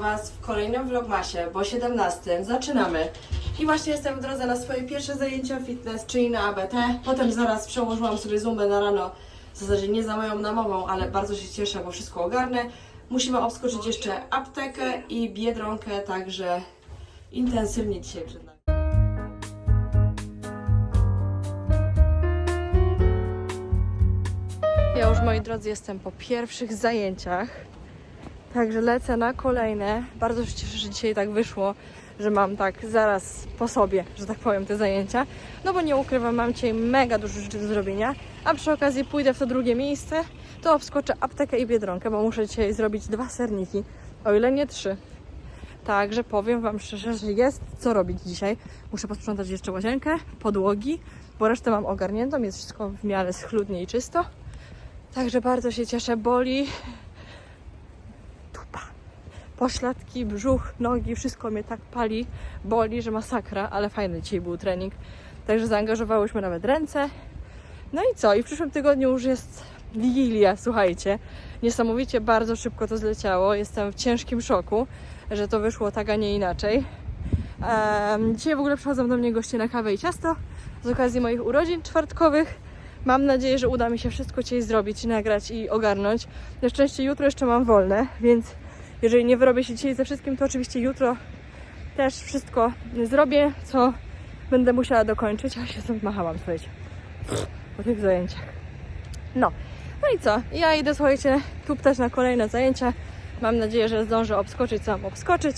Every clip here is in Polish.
Was w kolejnym vlogmasie, bo 17 zaczynamy. I właśnie jestem w drodze na swoje pierwsze zajęcia fitness, czyli na ABT. Potem zaraz przełożyłam sobie zumbę na rano, w zasadzie nie za moją namową, ale bardzo się cieszę, bo wszystko ogarnę. Musimy obskoczyć jeszcze aptekę i biedronkę, także intensywnie dzisiaj przed nami. Ja już moi drodzy jestem po pierwszych zajęciach. Także lecę na kolejne. Bardzo się cieszę, że dzisiaj tak wyszło, że mam tak zaraz po sobie, że tak powiem, te zajęcia. No bo nie ukrywam, mam dzisiaj mega dużo rzeczy do zrobienia. A przy okazji pójdę w to drugie miejsce, to obskoczę aptekę i biedronkę, bo muszę dzisiaj zrobić dwa serniki, o ile nie trzy. Także powiem Wam szczerze, że jest co robić dzisiaj. Muszę posprzątać jeszcze łazienkę, podłogi, bo resztę mam ogarniętą, jest wszystko w miarę schludnie i czysto. Także bardzo się cieszę, boli. Pośladki, brzuch, nogi, wszystko mnie tak pali, boli, że masakra, ale fajny dzisiaj był trening. Także zaangażowałyśmy nawet ręce. No i co? I w przyszłym tygodniu już jest Wigilia, słuchajcie. Niesamowicie bardzo szybko to zleciało. Jestem w ciężkim szoku, że to wyszło tak, a nie inaczej. Em, dzisiaj w ogóle przychodzą do mnie goście na kawę i ciasto z okazji moich urodzin czwartkowych. Mam nadzieję, że uda mi się wszystko dzisiaj zrobić, nagrać i ogarnąć. Na szczęście jutro jeszcze mam wolne, więc jeżeli nie wyrobię się dzisiaj ze wszystkim, to oczywiście jutro też wszystko zrobię, co będę musiała dokończyć. A się stąd machałam, słuchajcie, po tych zajęciach. No, no i co? Ja idę, słuchajcie, tu też na kolejne zajęcia. Mam nadzieję, że zdążę obskoczyć, co mam obskoczyć.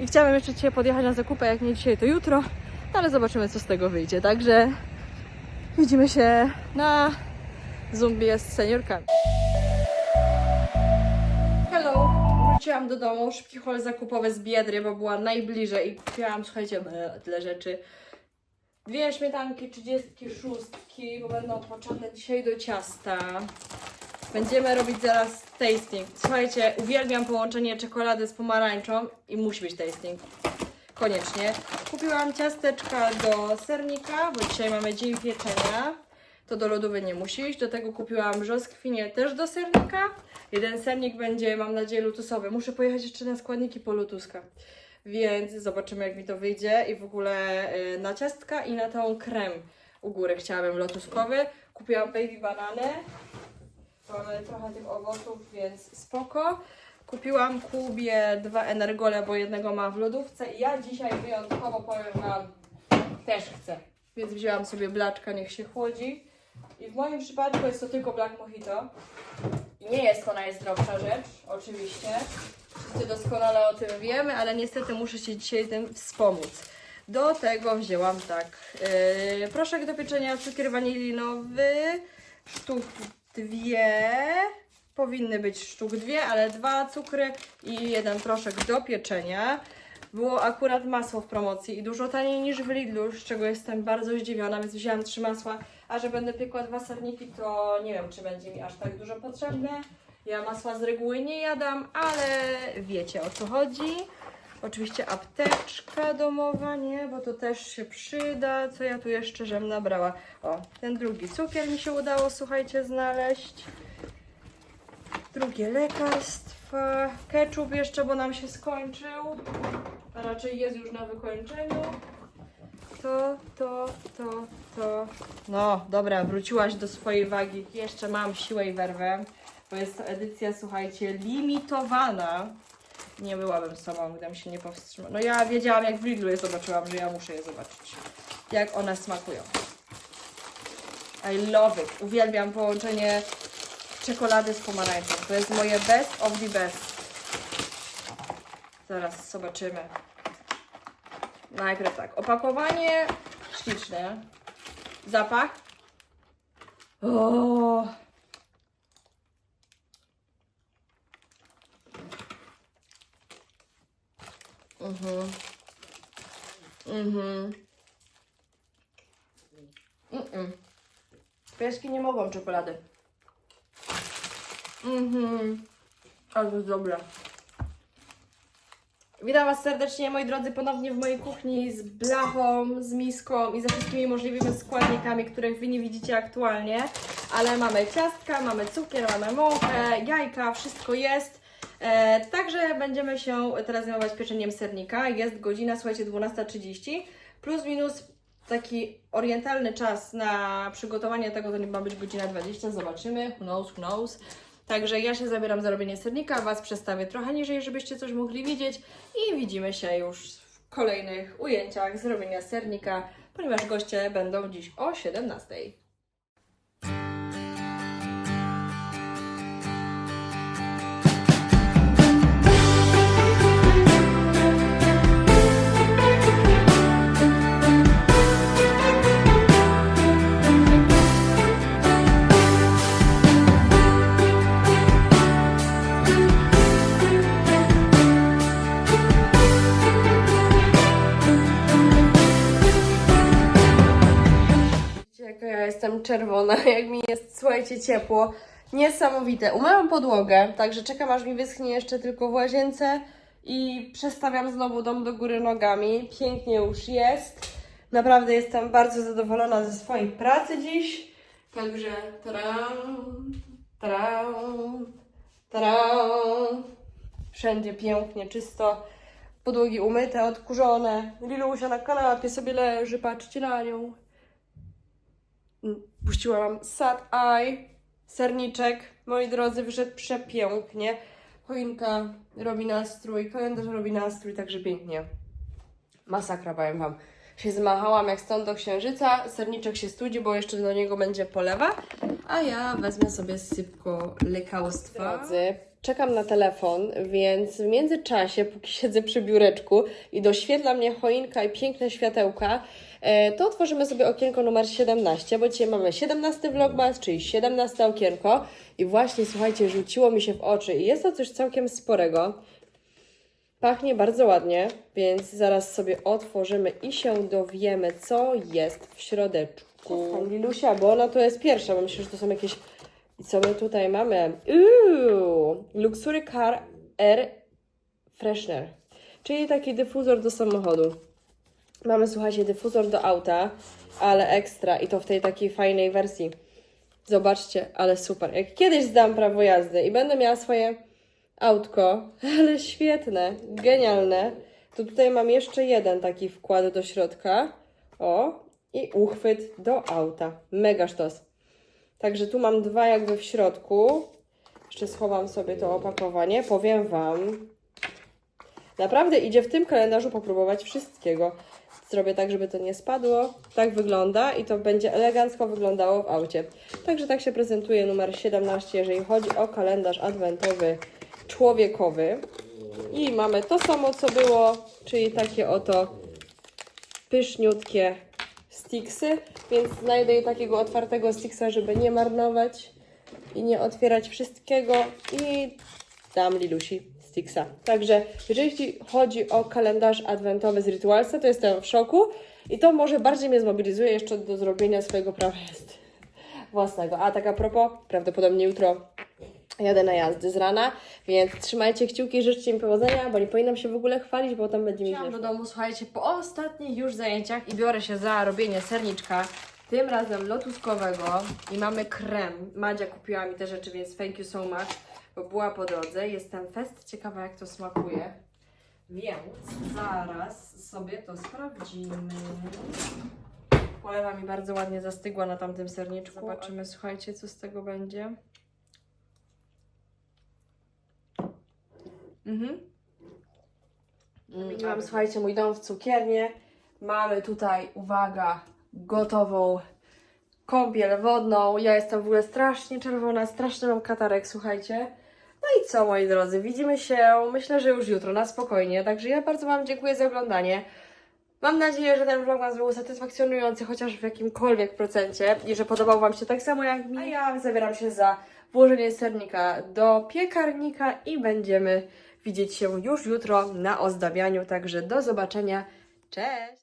I chciałam jeszcze dzisiaj podjechać na zakupy, jak nie dzisiaj, to jutro. No ale zobaczymy, co z tego wyjdzie. Także widzimy się na Zumbie z seniorkami. Wróciłam do domu, szybki hol zakupowy z Biedry, bo była najbliżej i kupiłam, słuchajcie, tyle rzeczy. Dwie śmietanki, trzydziestki, szóstki, bo będą potrzebne dzisiaj do ciasta. Będziemy robić zaraz tasting. Słuchajcie, uwielbiam połączenie czekolady z pomarańczą i musi być tasting. Koniecznie. Kupiłam ciasteczka do sernika, bo dzisiaj mamy dzień pieczenia. To do lodówy nie musi iść. Do tego kupiłam brzoskwinie też do sernika. Jeden sernik będzie, mam nadzieję, lutusowy. Muszę pojechać jeszcze na składniki po lutuska. Więc zobaczymy, jak mi to wyjdzie. I w ogóle y, na ciastka i na tą krem u góry chciałabym lotuskowy. Kupiłam baby banany. Mamy trochę tych owoców, więc spoko. Kupiłam Kubie dwa energole, bo jednego ma w lodówce. I ja dzisiaj wyjątkowo powiem Wam, też chcę. Więc wzięłam sobie blaczka, niech się chłodzi. I w moim przypadku jest to tylko Black Mojito. I nie jest to najzdrowsza rzecz, oczywiście. Wszyscy doskonale o tym wiemy, ale niestety muszę się dzisiaj tym wspomóc. Do tego wzięłam tak, yy, proszek do pieczenia, cukier wanilinowy, sztuk dwie, powinny być sztuk dwie, ale dwa cukry i jeden proszek do pieczenia. Było akurat masło w promocji i dużo taniej niż w Lidlu, z czego jestem bardzo zdziwiona, więc wzięłam trzy masła. A że będę piekła dwa serniki, to nie wiem, czy będzie mi aż tak dużo potrzebne. Ja masła z reguły nie jadam, ale wiecie o co chodzi. Oczywiście apteczka domowa, nie, bo to też się przyda. Co ja tu jeszcze żem nabrała? O, ten drugi cukier mi się udało, słuchajcie, znaleźć. Drugie lekarstwa. Ketchup jeszcze, bo nam się skończył. A raczej jest już na wykończeniu. To, to, to, to. No, dobra, wróciłaś do swojej wagi. Jeszcze mam siłę i werwę, bo jest to edycja, słuchajcie, limitowana. Nie byłabym sobą, gdybym się nie powstrzymała. No ja wiedziałam, jak w Lidlu je zobaczyłam, że ja muszę je zobaczyć. Jak one smakują. I love it. Uwielbiam połączenie czekolady z pomarańczą. To jest moje best of the best. Zaraz zobaczymy. Najpierw tak, opakowanie śliczne. Zapach. O! Mhm. Mhm. Mhm. Pieski nie mogą czekolady. Mhm. Ale to jest dobre. Witam Was serdecznie, moi drodzy, ponownie w mojej kuchni z blachą, z miską i ze wszystkimi możliwymi składnikami, których Wy nie widzicie aktualnie. Ale mamy ciastka, mamy cukier, mamy mąkę, jajka, wszystko jest. E, także będziemy się teraz zajmować pieczeniem sernika. Jest godzina, słuchajcie, 12.30. Plus minus taki orientalny czas na przygotowanie tego to nie ma być godzina 20. Zobaczymy. Who knows, who knows. Także ja się zabieram za robienie sernika, Was przestawię trochę niżej, żebyście coś mogli widzieć i widzimy się już w kolejnych ujęciach z robienia sernika, ponieważ goście będą dziś o 17. jestem czerwona, jak mi jest, słuchajcie, ciepło. Niesamowite. Umyłam podłogę, także czekam aż mi wyschnie jeszcze tylko w łazience i przestawiam znowu dom do góry nogami. Pięknie już jest. Naprawdę jestem bardzo zadowolona ze swojej pracy dziś. Także taram, taram, taram. Wszędzie pięknie, czysto. Podłogi umyte, odkurzone. Lilusia na kanapie sobie leży, patrzcie na nią. Puściłam sad eye, serniczek. Moi drodzy, wyszedł przepięknie. Choinka robi nastrój, kalendarz robi nastrój, także pięknie. Masakra, powiem Wam. Się zmachałam jak stąd do księżyca. Serniczek się studzi, bo jeszcze do niego będzie polewa. A ja wezmę sobie sypko lekarstwa. Drodzy, czekam na telefon, więc w międzyczasie, póki siedzę przy biureczku i doświetla mnie choinka i piękne światełka, e, to otworzymy sobie okienko numer 17, bo dzisiaj mamy 17 vlogmas, czyli 17 okienko. I właśnie, słuchajcie, rzuciło mi się w oczy i jest to coś całkiem sporego. Pachnie bardzo ładnie, więc zaraz sobie otworzymy i się dowiemy, co jest w środeczku. Lilusia, bo ona to jest pierwsza, bo myślę, że to są jakieś... I co my tutaj mamy? Uuu, Luxury Car Air Freshener, czyli taki dyfuzor do samochodu. Mamy, słuchajcie, dyfuzor do auta, ale ekstra i to w tej takiej fajnej wersji. Zobaczcie, ale super. Jak kiedyś zdam prawo jazdy i będę miała swoje autko, ale świetne, genialne, to tutaj mam jeszcze jeden taki wkład do środka. O, i uchwyt do auta. Mega sztos. Także tu mam dwa jakby w środku. Jeszcze schowam sobie to opakowanie. Powiem Wam, naprawdę idzie w tym kalendarzu popróbować wszystkiego. Zrobię tak, żeby to nie spadło. Tak wygląda i to będzie elegancko wyglądało w aucie. Także tak się prezentuje numer 17, jeżeli chodzi o kalendarz adwentowy człowiekowy. I mamy to samo, co było, czyli takie oto pyszniutkie sticksy, więc znajdę takiego otwartego sticksa, żeby nie marnować i nie otwierać wszystkiego i dam Lilusi sticksa. Także jeżeli chodzi o kalendarz adwentowy z Ritualsa, to jestem w szoku i to może bardziej mnie zmobilizuje jeszcze do zrobienia swojego prawa jazdy własnego. A tak a propos, prawdopodobnie jutro jadę na jazdy z rana, więc trzymajcie kciuki, życzcie mi powodzenia, bo nie powinnam się w ogóle chwalić, bo tam będzie mi źle. do domu, słuchajcie, po ostatnich już zajęciach i biorę się za robienie serniczka, tym razem lotuskowego i mamy krem. Madzia kupiła mi te rzeczy, więc thank you so much, bo była po drodze. Jestem fest ciekawa, jak to smakuje. Więc zaraz sobie to sprawdzimy. Polewa mi bardzo ładnie zastygła na tamtym serniczku. Zobaczymy, słuchajcie, co z tego będzie. Mhm. Mm, Mam, słuchajcie, mój dom w cukiernie. Mamy tutaj, uwaga, gotową kąpiel wodną. Ja jestem w ogóle strasznie czerwona, straszny mam katarek, słuchajcie. No i co, moi drodzy, widzimy się, myślę, że już jutro, na spokojnie. Także ja bardzo Wam dziękuję za oglądanie. Mam nadzieję, że ten vlogmas był satysfakcjonujący chociaż w jakimkolwiek procencie i że podobał Wam się tak samo jak mi. A ja zabieram się za włożenie sernika do piekarnika i będziemy widzieć się już jutro na ozdabianiu. Także do zobaczenia. Cześć!